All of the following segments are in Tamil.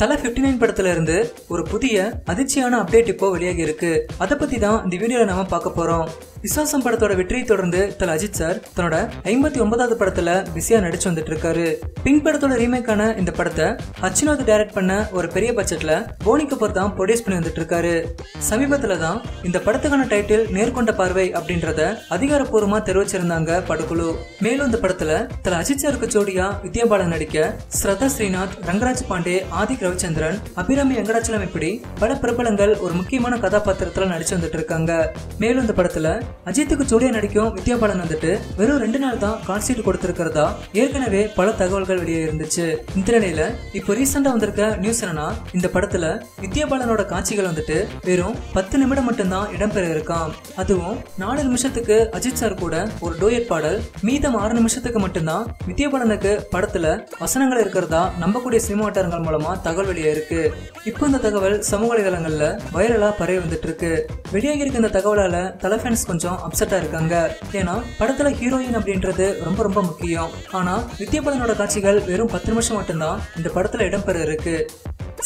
தலை 59 நைன் படத்துல இருந்து ஒரு புதிய அதிர்ச்சியான அப்டேட் இப்போ வெளியாகி இருக்கு அதை பத்தி தான் இந்த வீடியோல நாம பார்க்க போறோம். விஸ்வாசம் படத்தோட வெற்றியை தொடர்ந்து தல அஜித் சார் தன்னோட ஐம்பத்தி ஒன்பதாவது படத்துல பிஸியா நடிச்சு வந்துட்டு இருக்காரு பிங்க் படத்தோட ரீமேக்கான இந்த படத்தை அச்சுநாத் டைரக்ட் பண்ண ஒரு பெரிய பட்ஜெட்ல போனி கபூர் தான் ப்ரொடியூஸ் பண்ணி வந்துட்டு இருக்காரு சமீபத்துல தான் இந்த படத்துக்கான டைட்டில் நேர்கொண்ட பார்வை அப்படின்றத அதிகாரப்பூர்வமா தெரிவிச்சிருந்தாங்க படக்குழு மேலும் இந்த படத்துல தல அஜித் சாருக்கு ஜோடியா வித்யா பாலன் நடிக்க ஸ்ரதா ஸ்ரீநாத் ரங்கராஜ் பாண்டே ஆதிக் ரவிச்சந்திரன் அபிராமி வெங்கடாச்சலம் இப்படி பல பிரபலங்கள் ஒரு முக்கியமான கதாபாத்திரத்துல நடிச்சு வந்துட்டு இருக்காங்க மேலும் இந்த படத்துல அஜித்துக்கு ஜோடியா நடிக்கும் வித்யா பாலன் வந்துட்டு வெறும் ரெண்டு நாள் தான் கான்சர்ட் கொடுத்திருக்கிறதா? ஏற்கனவே பல தகவல்கள் வெளியே இருந்துச்சு. இந்த நிலையில இப்போ ரீசெண்டா வந்திருக்க நியூஸ் என்னன்னா இந்த படத்துல வித்யா பாலனோட காட்சிகள் வந்துட்டு வெறும் பத்து நிமிடம் மட்டும்தான் இடம்பெற இருக்காம். அதுவும் நாலு நிமிஷத்துக்கு அஜித் சார் கூட ஒரு டோயட் பாடல் மீதம் ஆறு நிமிஷத்துக்கு மட்டும்தான் வித்யா பாலனுக்கு படத்துல வசனங்கள் இருக்கிறதா நம்பக்கூடிய சினிமா வட்டாரங்கள் மூலமா தகவல் வெளியே இருக்கு. இப்போ இந்த தகவல் சமூக வலைதளங்கள்ல வைரலா பரவி வந்துட்டு இருக்கு. வெளியாகி இருக்க இந்த தகவலால தலை ஃபேன்ஸ் கொஞ்சம் அப்செட்டா இருக்காங்க. ஏன்னா படத்துல ஹீரோயின் அப்படின்றது ரொம்ப ரொம்ப முக்கியம். ஆனா வித்யாபாலனோட காட்சிகள் வெறும் பத்து நிமிஷம் மட்டும்தான் இந்த படத்துல இடம்பெற இருக்கு.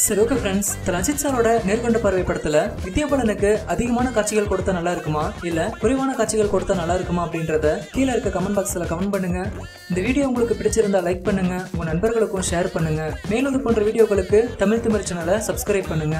சரி ஓகே ஃப்ரெண்ட்ஸ் திரு அஜித் சாரோட நேர்கொண்ட பார்வை படத்துல வித்யாபலனுக்கு அதிகமான காட்சிகள் கொடுத்தா நல்லா இருக்குமா? இல்ல குறைவான காட்சிகள் கொடுத்தா நல்லா இருக்குமா அப்படின்றத கீழே இருக்க கமெண்ட் பாக்ஸ்ல கமெண்ட் பண்ணுங்க. இந்த வீடியோ உங்களுக்கு பிடிச்சிருந்தா லைக் பண்ணுங்க. உங்க நண்பர்களுக்கும் ஷேர் பண்ணுங்க. மேலும் இது போன்ற வீடியோக்களுக்கு தமிழ் தமிழ் சேனலை சப்ஸ்கிரைப் பண்ணுங்க.